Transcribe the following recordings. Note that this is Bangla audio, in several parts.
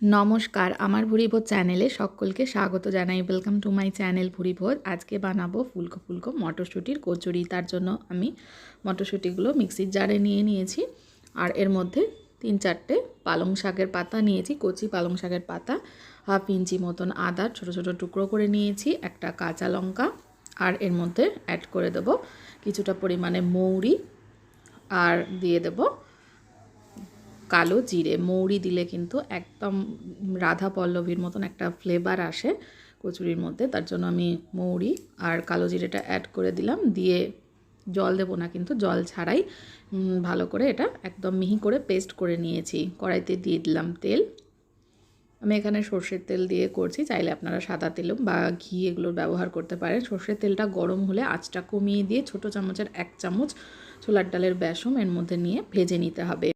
নমস্কার, আমার ভুরিভোজ চ্যানেলে সকলকে স্বাগত জানাই। Welcome to my channel Bhurivoj. আজকে বানাবো ফুলকো ফুলকো মটরশুঁটির কচুরি। তার জন্য আমি মটরশুঁটিগুলো মিক্সির জারে নিয়ে নিয়েছি। আর এর মধ্যে তিন চারটে পালং শাকের পাতা নিয়েছি, কচি পালং শাকের পাতা, হাফ ইঞ্চি মতন আদা, ছোটো ছোটো টুকরো করে নিয়েছি, একটা কাঁচা লঙ্কা, আর এর মধ্যে অ্যাড করে দেবো কিছুটা পরিমাণে মৌরি, আর দিয়ে দেবো কালো জিরে, মৌরি দিলে কিন্তু একদম রাধা পল্লবীর মতন একটা ফ্লেভার আসে কচুরির মধ্যে। তার জন্য আমি মৌরি আর কালো জিরেটা অ্যাড করে দিলাম। দিয়ে জল দেবো না কিন্তু, জল ছাড়াই ভালো করে এটা একদম মিহি করে পেস্ট করে নিয়েছি। কড়াইতে দিয়ে দিলাম তেল। আমি এখানে সর্ষের তেল দিয়ে করছি। চাইলে আপনারা সাদা তেলও বা ঘি এগুলোর ব্যবহার করতে পারেন। সর্ষের তেলটা গরম হলে আঁচটা কমিয়ে দিয়ে ছোট চামচের এক চামচ ছোলার ডালের বেসম এর মধ্যে নিয়ে ভেজে নিতে হবে।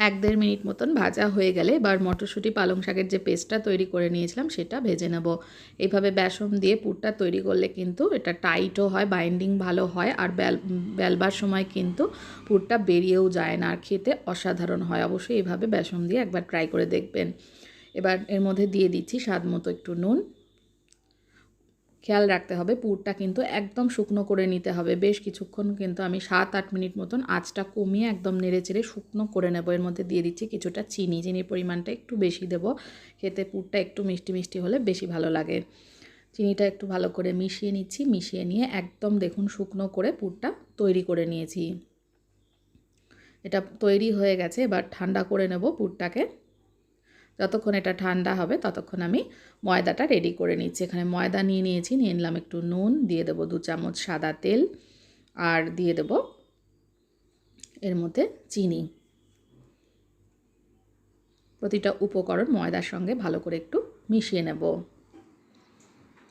এক দেড় মিনিট মতন ভাজা হয়ে গেলে এবার মটরশুঁটি পালং শাকের যে পেস্টটা তৈরি করে নিয়েছিলাম সেটা ভেজে নেব। এইভাবে বেসন দিয়ে পুরটা তৈরি করলে কিন্তু এটা টাইটও হয়, বাইন্ডিং ভালো হয় আর বেল বেলবার সময় কিন্তু পুরটা বেরিয়েও যায় না আর খেতে অসাধারণ হয়। অবশ্যই এভাবে বেসন দিয়ে একবার ট্রাই করে দেখবেন। এবার এর মধ্যে দিয়ে দিচ্ছি স্বাদ মতো একটু নুন। খেয়াল রাখতে হবে, পুরটা কিন্তু একদম শুকনো করে নিতে হবে। বেশ কিছুক্ষণ কিন্তু আমি সাত আট মিনিট মতন আঁচটা কমিয়ে একদম নেড়ে চেড়ে শুকনো করে নেব। এর মধ্যে দিয়ে দিচ্ছি কিছুটা চিনি, চিনির পরিমাণটা একটু বেশি দেবো। খেতে পুরটা একটু মিষ্টি মিষ্টি হলে বেশি ভালো লাগে। চিনিটা একটু ভালো করে মিশিয়ে নিচ্ছি, মিশিয়ে নিয়ে একদম দেখুন শুকনো করে পুরটা তৈরি করে নিয়েছি। এটা তৈরি হয়ে গেছে, এবার ঠান্ডা করে নেব পুরটাকে। যতক্ষণ এটা ঠান্ডা হবে, ততক্ষণ আমি ময়দাটা রেডি করে নিচ্ছি। এখানে ময়দা নিয়ে নিয়েছি, নিয়ে নিলাম একটু নুন, দিয়ে দেবো দু চামচ সাদা তেল, আর দিয়ে দেব এর মধ্যে চিনি। প্রতিটা উপকরণ ময়দার সঙ্গে ভালো করে একটু মিশিয়ে নেব।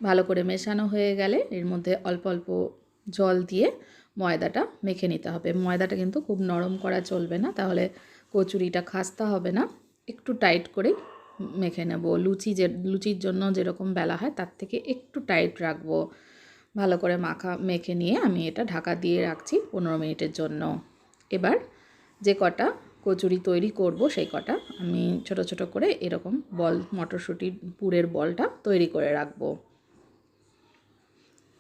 ভালো করে মেশানো হয়ে গেলে এর মধ্যে অল্প অল্প জল দিয়ে ময়দাটা মেখে নিতে হবে। ময়দাটা কিন্তু খুব নরম করা চলবে না, তাহলে কচুরিটা খাস্তা হবে না। একটু টাইট করে মেখে নেব। লুচি যে, লুচির জন্য যেরকম বেলা হয় তার থেকে একটু টাইট রাখব। ভালো করে মাখা, মেখে নিয়ে আমি এটা ঢাকা দিয়ে রাখছি পনেরো মিনিটের জন্য। এবার যে কটা কচুরি তৈরি করব সেই কটা আমি ছোট ছোট করে এরকম বল মটরশুঁটির পুরের বলটা তৈরি করে রাখব।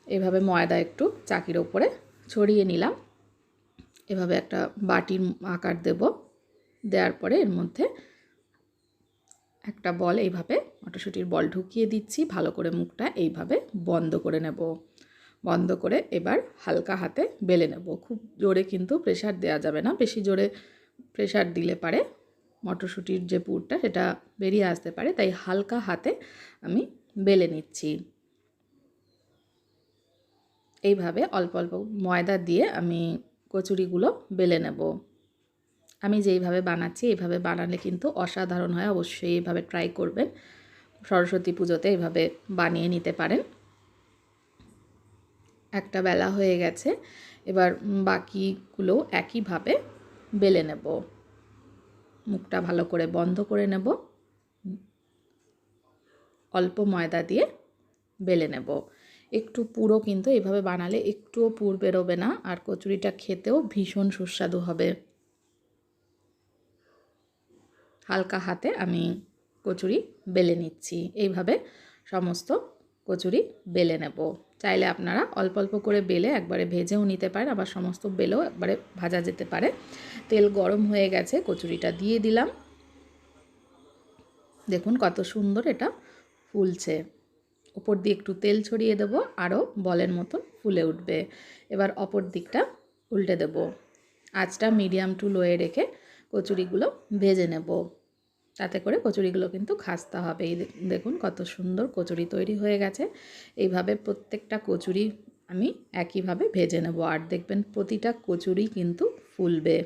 এভাবে ময়দা একটু চাকির ওপরে ছড়িয়ে নিলাম। এভাবে একটা বাটির আকার দেব। দেওয়ার পরে এর মধ্যে একটা বল এইভাবে মটরশুঁটির বল ঢুকিয়ে দিচ্ছি, ভালো করে মুখটা এইভাবে বন্ধ করে নেব। বন্ধ করে এবার হালকা হাতে বেলে নেব। খুব জোরে কিন্তু প্রেশার দেওয়া যাবে না, বেশি জোরে প্রেশার দিলে পারে মটরশুঁটির যে পুরটা সেটা বেরিয়ে আসতে পারে, তাই হালকা হাতে আমি বেলে নিচ্ছি। এইভাবে অল্প অল্প ময়দা দিয়ে আমি কচুরিগুলো বেলে নেব। আমি যেইভাবে বানাচ্ছি এইভাবে বানালে কিন্তু অসাধারণ হয়। অবশ্যই এইভাবে ট্রাই করবেন। সরস্বতী পুজোতে এইভাবে বানিয়ে নিতে পারেন। একটা বেলা হয়ে গেছে। এবার বাকিগুলো একইভাবে বেলে নেব। মুখটা ভালো করে বন্ধ করে নেব। অল্প ময়দা দিয়ে বেলে নেব। একটু পুরো কিন্তু এভাবে বানালে একটুও পুর বেরোবে না। আর কচুরিটা খেতেও ভীষণ সুস্বাদু হবে। হালকা হাতে আমি কচুরি বেলে নিচ্ছি। এইভাবে সমস্ত কচুরি বেলে নেব। চাইলে আপনারা অল্প অল্প করে বেলে একবারে ভেজেও নিতে পারেন, আবার সমস্ত বেলেও একবারে ভাজা যেতে পারে। তেল গরম হয়ে গেছে, কচুরিটা দিয়ে দিলাম। দেখুন কত সুন্দর এটা ফুলছে। ওপর দিয়ে একটু তেল ছড়িয়ে দেবো, আরও বলের মতন ফুলে উঠবে। এবার অপর দিকটা উল্টে দেব। আঁচটা মিডিয়াম টু লোয়ে রেখে কচুরিগুলো ভেজে নেব। তাতে করে কচুরিগুলো কিন্তু খাস্তা হবে। এই দেখুন কত সুন্দর কচুরি তৈরি হয়ে গেছে। এইভাবে প্রত্যেকটা কচুরি আমি একইভাবে ভেজে নেব। আর দেখবেন প্রতিটা কচুরি কিন্তু ফুলবে।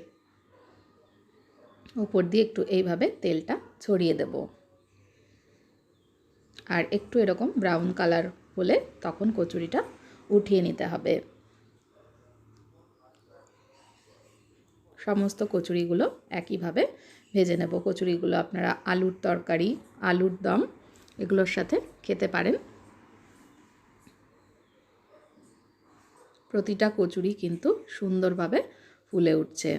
উপর দিয়ে একটু এইভাবে তেলটা ছড়িয়ে দেব। আর একটু এরকম ব্রাউন কালার হলে তখন কচুরিটা উঠিয়ে নিতে হবে। সমস্ত কচুরিগুলো একইভাবে ভেজে নেব। কচুরিগুলো আপনারা আলুর তরকারি, আলুর দম এগুলোর সাথে খেতে পারেন। প্রতিটা কচুরি কিন্তু সুন্দরভাবে ফুলে উঠছে।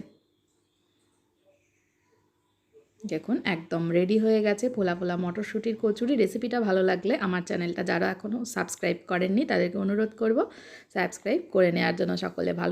দেখুন, একদম রেডি হয়ে গেছে ফোলা ফোলা মটরশুঁটির কচুরি। রেসিপিটা ভালো লাগলে আমার চ্যানেলটা যারা এখনও সাবস্ক্রাইব করেননি, তাদেরকে অনুরোধ করব সাবস্ক্রাইব করে নেওয়ার জন্য সকলে ভালো